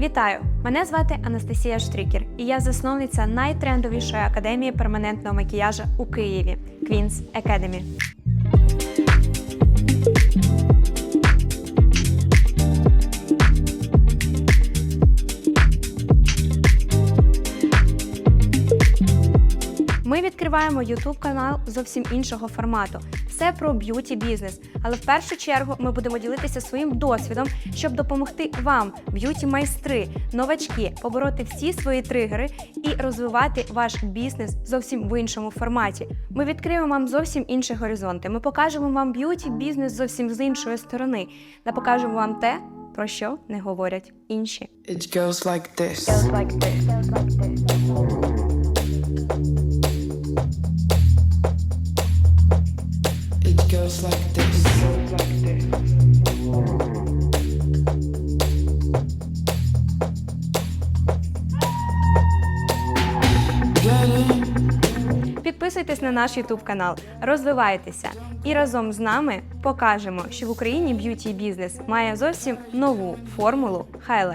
Вітаю! Мене звати Анастасія Штрікер, і я засновниця найтрендовішої академії перманентного макіяжу у Києві Queen's Academy. Ми відкриваємо YouTube канал зовсім іншого формату. Все про б'юті бізнес. Але в першу чергу ми будемо ділитися своїм досвідом, щоб допомогти вам, б'юті майстри, новачки, побороти всі свої тригери і розвивати ваш бізнес зовсім в іншому форматі. Ми відкриємо вам зовсім інші горизонти. Ми покажемо вам б'юті бізнес зовсім з іншої сторони, та покажемо вам те, про що не говорять інші. It goes like this. It goes like this. Підписуйтесь на наш YouTube канал, розвивайтеся. І разом з нами покажемо, що в Україні б'юті бізнес має зовсім нову формулу хай